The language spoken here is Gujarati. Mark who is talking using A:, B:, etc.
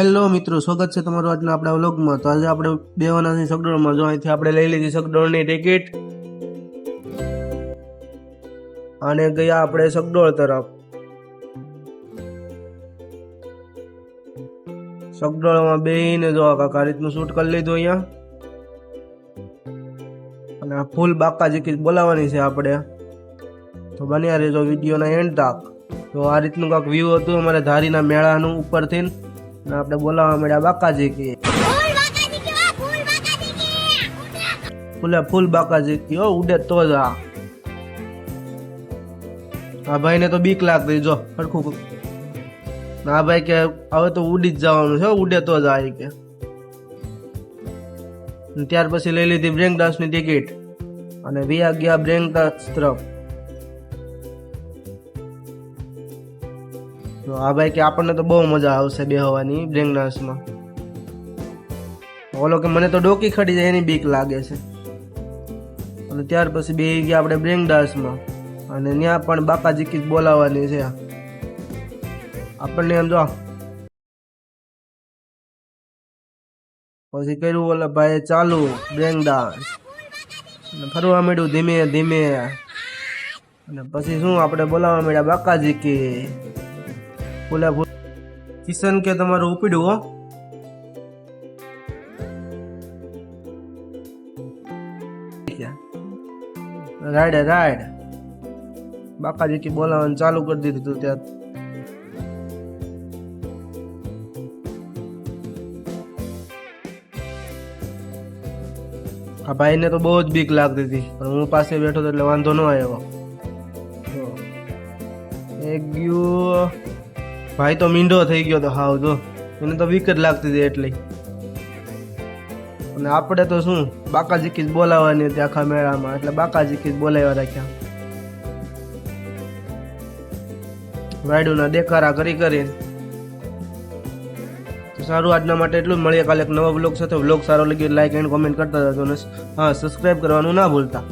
A: હેલો મિત્રો, સ્વાગત છે તમારું આજના આપણા વ્લોગમાં. તો આજે આપણે બેવાના સગડોળમાં જો અહીંથી આપણે લઈ લીધી સગડોળની ટિકિટ. અને ગયા આપણે સગડોળ તરફ. સગડોળમાં બેહીને જો કાંક રીતનું શૂટ કરી લીધું અહીંયા. અને આ ફૂલ બાકાજી કીધ બોલાવવાની છે આપણે. તો બન્યા રહેજો વિડીયોના એન્ડ તાક. તો આ રીતનું કાંક વ્યૂ હતું અમારે ધારીના મેળાનું ઉપરથી. આપણે બોલાવા મળ્યા બાકાજી કે ફૂલે ફૂલ બાકાજી કે ઉડે તો જ આ. આ ભાઈને તો બીક લાગતી, જો સરખું ને આ ભાઈ કે, હવે તો ઉડી જ જવાનું છે ઉડે તો જ આ કે. ત્યાર પછી લઈ લીધી બ્રેક ડાન્સની ટિકિટ. અને વિયા ગયા બ્રેક ડાન્સ તરફ. આ ભાઈ કે આપણને તો બહુ મજા આવશે બેહવાની બ્રેક ડાન્સમાં ઓલો કે મને તો ડોકી ખડી જાય એની બીક લાગે છે. અને ત્યાર પછી બે ગયા આપણે ડાન્સમાં અને ત્યાં પણ બાપાજી કી જ બોલાવવાની છે. આપણને એમ જો પછી કર્યું ઓલા ભાઈ ચાલુ બ્રેક ડાન્સ ફરવા માંડ્યું ધીમે ધીમે. અને પછી શું આપણે બોલાવવા માંડ્યા બાકાજી કી ફૂલે બોલ. કિશન કે તમારું ઉપડ્યું, હો. રાઈડ રાઈડ બાકાજી કી બોલાવાનું ચાલુ કરી દીધું હતું ત્યાં. આ ભાઈને તો બહુ જ બીક લાગતી હતી, પણ હું પાસે બેઠો તો એટલે વાંધો ન આવ્યો. એક ગયું ભાઈ તો મીંડો થઈ ગયો તો હાવ જો. એને તો વીક જ લાગતી હતી એટલી. અને આપણે તો શું, બાકાજી કી જ બોલાવવાની હતી આખા મેળામાં. એટલે બાકાજી કી જ બોલાવ્યા રાખ્યા. વાયડુના દેખારા કરી કરીને. સારું, આજના માટે એટલું મળીએ કાલે એક નવો બ્લોગ સાથે. બ્લોગ સારો લાગ્યો લાઈક એન્ડ કોમેન્ટ કરતા જજો. અને હા સબસ્ક્રાઈબ કરવાનું ના ભૂલતા.